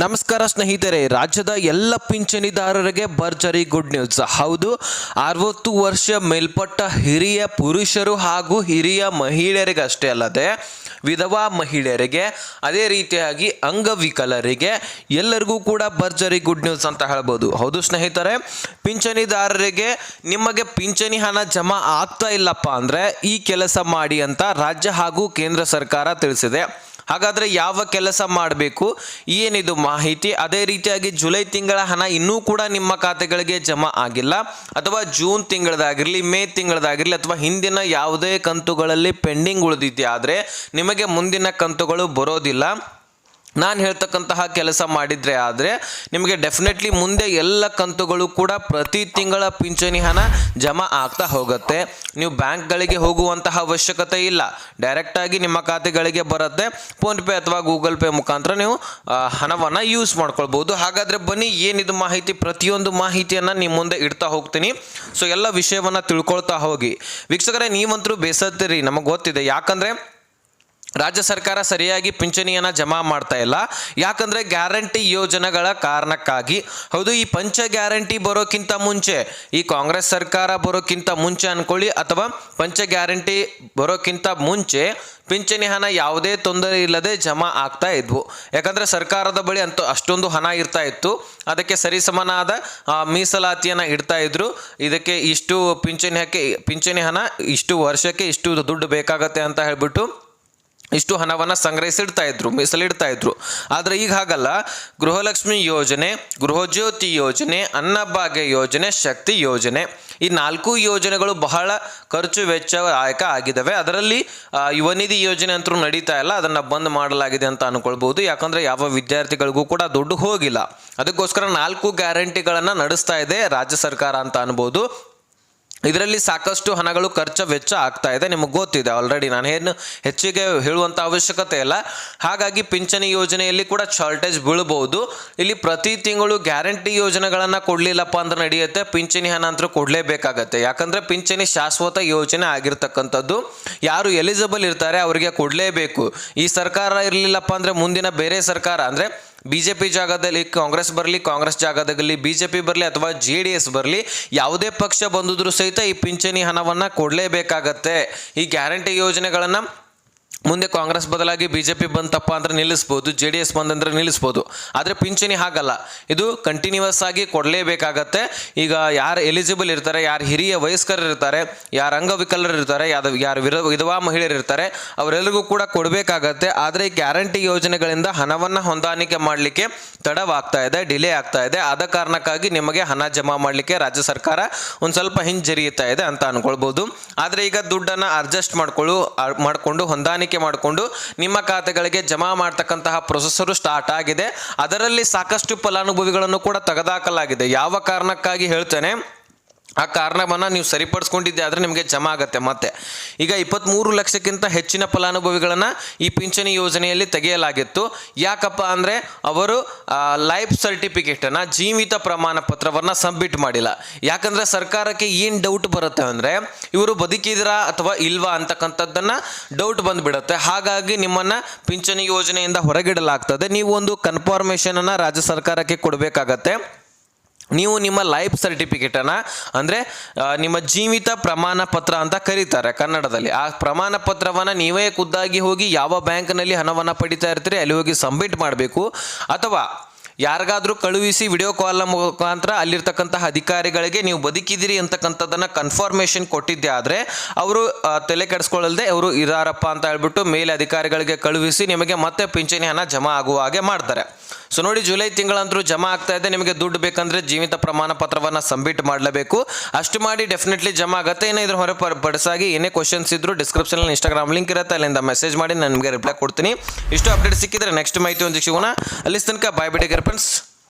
ನಮಸ್ಕಾರ ಸ್ನೇಹಿತರೆ, ರಾಜ್ಯದ ಎಲ್ಲ ಪಿಂಚಣಿದಾರರಿಗೆ ಭರ್ಜರಿ ಗುಡ್ ನ್ಯೂಸ್. ಹೌದು, ಅರವತ್ತು ವರ್ಷ ಮೇಲ್ಪಟ್ಟ ಹಿರಿಯ ಪುರುಷರು ಹಾಗೂ ಹಿರಿಯ ಮಹಿಳೆಯರಿಗಷ್ಟೇ ಅಲ್ಲದೆ, ವಿಧವಾ ಮಹಿಳೆಯರಿಗೆ, ಅದೇ ರೀತಿಯಾಗಿ ಅಂಗವಿಕಲರಿಗೆ ಎಲ್ಲರಿಗೂ ಕೂಡ ಭರ್ಜರಿ ಗುಡ್ ನ್ಯೂಸ್ ಅಂತ ಹೇಳ್ಬೋದು. ಹೌದು ಸ್ನೇಹಿತರೆ, ಪಿಂಚಣಿದಾರರಿಗೆ ನಿಮಗೆ ಪಿಂಚಣಿ ಹಣ ಜಮಾ ಆಗ್ತಾ ಇಲ್ಲಪ್ಪ ಅಂದರೆ ಈ ಕೆಲಸ ಮಾಡಿ ಅಂತ ರಾಜ್ಯ ಹಾಗೂ ಕೇಂದ್ರ ಸರ್ಕಾರ ತಿಳಿಸಿದೆ. ಹಾಗಾದರೆ ಯಾವ ಕೆಲಸ ಮಾಡಬೇಕು? ಏನಿದು ಮಾಹಿತಿ? ಅದೇ ರೀತಿಯಾಗಿ ಜುಲೈ ತಿಂಗಳ ಹಣ ಇನ್ನೂ ಕೂಡ ನಿಮ್ಮ ಖಾತೆಗಳಿಗೆ ಜಮಾ ಆಗಿಲ್ಲ. ಅಥವಾ ಜೂನ್ ತಿಂಗಳದಾಗಿರಲಿ, ಮೇ ತಿಂಗಳದಾಗಿರಲಿ, ಅಥವಾ ಹಿಂದಿನ ಯಾವುದೇ ಕಂತುಗಳಲ್ಲಿ ಪೆಂಡಿಂಗ್ ಉಳಿದಿದೆ. ಆದರೆ ನಿಮಗೆ ಮುಂದಿನ ಕಂತುಗಳು ಬರೋದಿಲ್ಲ. ನಾನು ಹೇಳ್ತಕ್ಕಂತಹ ಕೆಲಸ ಮಾಡಿದರೆ ಆದರೆ ನಿಮಗೆ ಡೆಫಿನೆಟ್ಲಿ ಮುಂದೆ ಎಲ್ಲ ಕಂತುಗಳು ಕೂಡ ಪ್ರತಿ ತಿಂಗಳ ಪಿಂಚಣಿ ಹಣ ಜಮಾ ಆಗ್ತಾ ಹೋಗುತ್ತೆ. ನೀವು ಬ್ಯಾಂಕ್ಗಳಿಗೆ ಹೋಗುವಂತಹ ಅವಶ್ಯಕತೆ ಇಲ್ಲ. ಡೈರೆಕ್ಟಾಗಿ ನಿಮ್ಮ ಖಾತೆಗಳಿಗೆ ಬರುತ್ತೆ. ಫೋನ್ಪೇ ಅಥವಾ ಗೂಗಲ್ ಪೇ ಮುಖಾಂತರ ನೀವು ಹಣವನ್ನು ಯೂಸ್ ಮಾಡ್ಕೊಳ್ಬೋದು ಹಾಗಾದರೆ ಬನ್ನಿ, ಏನಿದು ಮಾಹಿತಿ? ಪ್ರತಿಯೊಂದು ಮಾಹಿತಿಯನ್ನು ನಿಮ್ಮ ಮುಂದೆ ಇಡ್ತಾ ಹೋಗ್ತೀನಿ. ಸೊ ಎಲ್ಲ ವಿಷಯವನ್ನು ತಿಳ್ಕೊಳ್ತಾ ಹೋಗಿ. ವೀಕ್ಷಕರೇ ನೀವಂತರೂ ಬೇಸತ್ತೀರಿ. ನಮಗೆ ಗೊತ್ತಿದೆ. ಯಾಕಂದರೆ ರಾಜ್ಯ ಸರ್ಕಾರ ಸರಿಯಾಗಿ ಪಿಂಚಣಿಯನ್ನು ಜಮಾ ಮಾಡ್ತಾ ಇಲ್ಲ. ಯಾಕಂದರೆ ಗ್ಯಾರಂಟಿ ಯೋಜನೆಗಳ ಕಾರಣಕ್ಕಾಗಿ. ಹೌದು, ಈ ಪಂಚ ಗ್ಯಾರಂಟಿ ಬರೋಕ್ಕಿಂತ ಮುಂಚೆ, ಈ ಕಾಂಗ್ರೆಸ್ ಸರ್ಕಾರ ಬರೋಕ್ಕಿಂತ ಮುಂಚೆ ಅನ್ಕೊಳ್ಳಿ, ಅಥವಾ ಪಂಚ ಗ್ಯಾರಂಟಿ ಬರೋಕ್ಕಿಂತ ಮುಂಚೆ ಪಿಂಚಣಿ ಹಣ ಯಾವುದೇ ತೊಂದರೆ ಇಲ್ಲದೆ ಜಮಾ ಆಗ್ತಾ ಇದ್ವು. ಯಾಕಂದರೆ ಸರ್ಕಾರದ ಬಳಿ ಅಂತ ಅಷ್ಟೊಂದು ಹಣ ಇರ್ತಾ ಇತ್ತು. ಅದಕ್ಕೆ ಸರಿಸಮನಾದ ಮೀಸಲಾತಿಯನ್ನು ಇಡ್ತಾ ಇದ್ರು. ಇದಕ್ಕೆ ಇಷ್ಟು ಪಿಂಚಣಿ ಹಾಕಿ ಪಿಂಚಣಿ ಹಣ ಇಷ್ಟು ವರ್ಷಕ್ಕೆ ಇಷ್ಟು ದುಡ್ಡು ಬೇಕಾಗತ್ತೆ ಅಂತ ಹೇಳ್ಬಿಟ್ಟು ಇಷ್ಟು ಹಣವನ್ನು ಸಂಗ್ರಹಿಸಿಡ್ತಾ ಇದ್ರು, ಮೀಸಲಿಡ್ತಾ ಇದ್ರು. ಆದರೆ ಈಗ ಹಾಗಲ್ಲ. ಗೃಹಲಕ್ಷ್ಮಿ ಯೋಜನೆ, ಗೃಹಜ್ಯೋತಿ ಯೋಜನೆ, ಅನ್ನಭಾಗ್ಯ ಯೋಜನೆ, ಶಕ್ತಿ ಯೋಜನೆ ಈ ನಾಲ್ಕು ಯೋಜನೆಗಳು ಬಹಳ ಖರ್ಚು ವೆಚ್ಚದಾಯಕ ಆಗಿದ್ದಾವೆ. ಅದರಲ್ಲಿ ಯುವನಿಧಿ ಯೋಜನೆ ಅಂತೂ ನಡೀತಾ ಇಲ್ಲ. ಅದನ್ನು ಬಂದ್ ಮಾಡಲಾಗಿದೆ ಅಂತ ಅನ್ಕೊಳ್ಬಹುದು. ಯಾಕಂದ್ರೆ ಯಾವ ವಿದ್ಯಾರ್ಥಿಗಳಿಗೂ ಕೂಡ ದುಡ್ಡು ಹೋಗಿಲ್ಲ. ಅದಕ್ಕೋಸ್ಕರ ನಾಲ್ಕು ಗ್ಯಾರಂಟಿಗಳನ್ನು ನಡೆಸ್ತಾ ಇದೆ ರಾಜ್ಯ ಸರ್ಕಾರ ಅಂತ ಅನ್ಬೋದು. ಇದರಲ್ಲಿ ಸಾಕಷ್ಟು ಹಣಗಳು ಖರ್ಚು ವೆಚ್ಚ ಆಗ್ತಾ ಇದೆ, ನಿಮಗೆ ಗೊತ್ತಿದೆ ಆಲ್ರೆಡಿ ನಾನು ಏನು ಹೆಚ್ಚಿಗೆ ಹೇಳುವಂಥ ಅವಶ್ಯಕತೆ ಇಲ್ಲ. ಹಾಗಾಗಿ ಪಿಂಚಣಿ ಯೋಜನೆಯಲ್ಲಿ ಕೂಡ ಶಾರ್ಟೇಜ್ ಬೀಳ್ಬೋದು. ಇಲ್ಲಿ ಪ್ರತಿ ತಿಂಗಳು ಗ್ಯಾರಂಟಿ ಯೋಜನೆಗಳನ್ನು ಕೊಡಲಿಲ್ಲಪ್ಪ ಅಂದ್ರೆ ನಡೆಯುತ್ತೆ, ಪಿಂಚಣಿ ಹಣ ಅಂತೂ ಕೊಡಲೇಬೇಕಾಗತ್ತೆ. ಯಾಕಂದರೆ ಪಿಂಚಣಿ ಶಾಶ್ವತ ಯೋಜನೆ ಆಗಿರ್ತಕ್ಕಂಥದ್ದು. ಯಾರು ಎಲಿಜಿಬಲ್ ಇರ್ತಾರೆ ಅವರಿಗೆ ಕೊಡಲೇಬೇಕು. ಈ ಸರ್ಕಾರ ಇರಲಿಲ್ಲಪ್ಪ ಅಂದರೆ ಮುಂದಿನ ಬೇರೆ ಸರ್ಕಾರ. ಅಂದರೆ ಬಿ ಜೆ ಪಿ ಜಾಗದಲ್ಲಿ ಕಾಂಗ್ರೆಸ್ ಬರಲಿ, ಕಾಂಗ್ರೆಸ್ ಜಾಗದಲ್ಲಿ ಬಿಜೆಪಿ ಬರಲಿ ಅಥವಾ ಜೆ ಡಿ ಎಸ್ ಬರಲಿ, ಯಾವುದೇ ಪಕ್ಷ ಬಂದಿದ್ರು ಸಹಿತ ಈ ಪಿಂಚಣಿ ಹಣವನ್ನು ಕೊಡಲೇಬೇಕಾಗತ್ತೆ. ಈ ಗ್ಯಾರಂಟಿ ಯೋಜನೆಗಳನ್ನು ಮುಂದೆ ಕಾಂಗ್ರೆಸ್ ಬದಲಾಗಿ ಬಿಜೆಪಿ ಬಂತಪ್ಪ ಅಂದ್ರೆ ನಿಲ್ಲಿಸ್ಬೋದು ಜೆ ಡಿ ಎಸ್ ಬಂದಂದ್ರೆ ನಿಲ್ಲಿಸ್ಬೋದು. ಆದರೆ ಪಿಂಚಣಿ ಹಾಗಲ್ಲ. ಇದು ಕಂಟಿನ್ಯೂಸ್ ಆಗಿ ಕೊಡಲೇಬೇಕಾಗತ್ತೆ. ಈಗ ಯಾರು ಎಲಿಜಿಬಲ್ ಇರ್ತಾರೆ, ಯಾರು ಹಿರಿಯ ವಯಸ್ಕರು ಇರ್ತಾರೆ, ಯಾರು ಅಂಗವಿಕಲರು ಇರ್ತಾರೆ, ಯಾರು ಯಾರು ವಿಧವಾ ಮಹಿಳೆಯರು ಇರ್ತಾರೆ ಅವರೆಲ್ಲರಿಗೂ ಕೂಡ ಕೊಡಬೇಕಾಗತ್ತೆ. ಆದರೆ ಈ ಗ್ಯಾರಂಟಿ ಯೋಜನೆಗಳಿಂದ ಹಣವನ್ನು ಹೊಂದಾಣಿಕೆ ಮಾಡಲಿಕ್ಕೆ ತಡವಾಗ್ತಾ ಇದೆ, ಡಿಲೇ ಆಗ್ತಾ ಇದೆ. ಆದ ಕಾರಣಕ್ಕಾಗಿ ನಿಮಗೆ ಹಣ ಜಮಾ ಮಾಡಲಿಕ್ಕೆ ರಾಜ್ಯ ಸರ್ಕಾರ ಒಂದು ಸ್ವಲ್ಪ ಹಿಂಜರಿಯುತ್ತಾ ಇದೆ ಅಂತ ಅನ್ಕೊಳ್ಬೋದು. ಆದರೆ ಈಗ ದುಡ್ಡನ್ನು ಅಡ್ಜಸ್ಟ್ ಮಾಡ್ಕೊಳ್ಳು ಮಾಡಿಕೊಂಡು ಹೊಂದಾಣಿಕೆ ಮಾಡಿಕೊಂಡು ನಿಮ್ಮ ಖಾತೆಗಳಿಗೆ ಜಮಾ ಮಾಡ್ತಕ್ಕಂತಹ ಪ್ರೊಸೆಸರು ಸ್ಟಾರ್ಟ್ ಆಗಿದೆ. ಅದರಲ್ಲಿ ಸಾಕಷ್ಟು ಫಲಾನುಭವಿಗಳನ್ನು ಕೂಡ ತೆಗೆದಾಕಲಾಗಿದೆ ಯಾವ ಕಾರಣಕ್ಕಾಗಿ ಹೇಳ್ತೇನೆ? ಆ ಕಾರಣವನ್ನು ನೀವು ಸರಿಪಡಿಸ್ಕೊಂಡಿದ್ದೆ ಆದರೆ ನಿಮಗೆ ಜಮಾ ಆಗುತ್ತೆ ಮತ್ತೆ. ಈಗ ಇಪ್ಪತ್ತ್ಮೂರು ಲಕ್ಷಕ್ಕಿಂತ ಹೆಚ್ಚಿನ ಫಲಾನುಭವಿಗಳನ್ನು ಈ ಪಿಂಚಣಿ ಯೋಜನೆಯಲ್ಲಿ ತೆಗೆಯಲಾಗಿತ್ತು. ಯಾಕಪ್ಪ ಅಂದರೆ ಅವರು ಲೈಫ್ ಸರ್ಟಿಫಿಕೇಟನ್ನು ಜೀವಿತ ಪ್ರಮಾಣ ಪತ್ರವನ್ನು ಸಬ್ಮಿಟ್ ಮಾಡಿಲ್ಲ. ಯಾಕಂದರೆ ಸರ್ಕಾರಕ್ಕೆ ಏನು ಡೌಟ್ ಬರುತ್ತೆ ಅಂದರೆ ಇವರು ಬದುಕಿದಿರಾ ಅಥವಾ ಇಲ್ವಾ ಅಂತಕ್ಕಂಥದ್ದನ್ನು ಡೌಟ್ ಬಂದುಬಿಡುತ್ತೆ. ಹಾಗಾಗಿ ನಿಮ್ಮನ್ನು ಪಿಂಚಣಿ ಯೋಜನೆಯಿಂದ ಹೊರಗಿಡಲಾಗ್ತದೆ. ನೀವು ಒಂದು ಕನ್ಫರ್ಮೇಷನನ್ನು ರಾಜ್ಯ ಸರ್ಕಾರಕ್ಕೆ ಕೊಡಬೇಕಾಗತ್ತೆ. ನೀವು ನಿಮ್ಮ ಲೈಫ್ ಸರ್ಟಿಫಿಕೇಟನ್ನು ಅಂದರೆ ನಿಮ್ಮ ಜೀವಿತ ಪ್ರಮಾಣ ಪತ್ರ ಅಂತ ಕರೀತಾರೆ ಕನ್ನಡದಲ್ಲಿ. ಆ ಪ್ರಮಾಣ ಪತ್ರವನ್ನು ನೀವೇ ಖುದ್ದಾಗಿ ಹೋಗಿ ಯಾವ ಬ್ಯಾಂಕ್ನಲ್ಲಿ ಹಣವನ್ನು ಪಡಿತಾ ಇರ್ತೀರಿ ಅಲ್ಲಿ ಹೋಗಿ ಸಬ್ಮಿಟ್ ಮಾಡಬೇಕು. ಅಥವಾ ಯಾರಿಗಾದರೂ ಕಳುಹಿಸಿ ವಿಡಿಯೋ ಕಾಲ್ನ ಮುಖಾಂತರ ಅಲ್ಲಿರ್ತಕ್ಕಂತಹ ಅಧಿಕಾರಿಗಳಿಗೆ ನೀವು ಬದುಕಿದ್ದೀರಿ ಅಂತಕ್ಕಂಥದ್ದನ್ನು ಕನ್ಫರ್ಮೇಷನ್ ಕೊಟ್ಟಿದ್ದೆ ಆದರೆ, ಅವರು ತಲೆ ಕೆಡಿಸ್ಕೊಳ್ಳಲ್ದೆ ಅವರು ಇರಾರಪ್ಪ ಅಂತ ಹೇಳ್ಬಿಟ್ಟು ಮೇಲೆ ಅಧಿಕಾರಿಗಳಿಗೆ ಕಳುಹಿಸಿ ನಿಮಗೆ ಮತ್ತೆ ಪಿಂಚಣಿ ಹಣ ಜಮಾ ಆಗುವ ಹಾಗೆ ಮಾಡ್ತಾರೆ. ಸೊ ನೋಡಿ, ಜುಲೈ ತಿಂಗಳಂತರೂ ಜಮಾ ಆಗ್ತಾ ಇದೆ. ನಿಮಗೆ ದುಡ್ಡು ಬೇಕಂದ್ರೆ ಜೀವಿತ ಪ್ರಮಾಣ ಪತ್ರವನ್ನು ಸಬ್ಮಿಟ್ ಮಾಡಲೇಬೇಕು. ಅಷ್ಟು ಮಾಡಿ ಡೆಫಿನೆಟ್ಲಿ ಜಮಾ ಆಗುತ್ತೆ. ಏನೋ ಇದ್ರ ಹೊರ ಪಡಿಸಾಗಿ ಏನೇ ಕ್ವಶನ್ಸ್ ಇದ್ರು ಡಿಸ್ಕ್ರಿಪ್ಷನಲ್ಲಿ ಇನ್ಸ್ಟಾಗ್ರಾಮ್ ಲಿಂಕ್ ಇರುತ್ತೆ. ಅಲ್ಲಿಂದ ಮೆಸೇಜ್ ಮಾಡಿ ನಾನು ನಿಮಗೆ ರಿಪ್ಲೈ ಕೊಡ್ತೀನಿ. ಇಷ್ಟು ಅಪ್ಡೇಟ್ ಸಿಕ್ಕಿದ್ರೆ ನೆಕ್ಸ್ಟ್ ಮಾಹಿತಿ ಒಂದು ಸಿಗೋಣ. ಅಲ್ಲಿ ತನಕ ಬಾಯ್ ಬಿಡಿ ಫ್ರೆಂಡ್ಸ್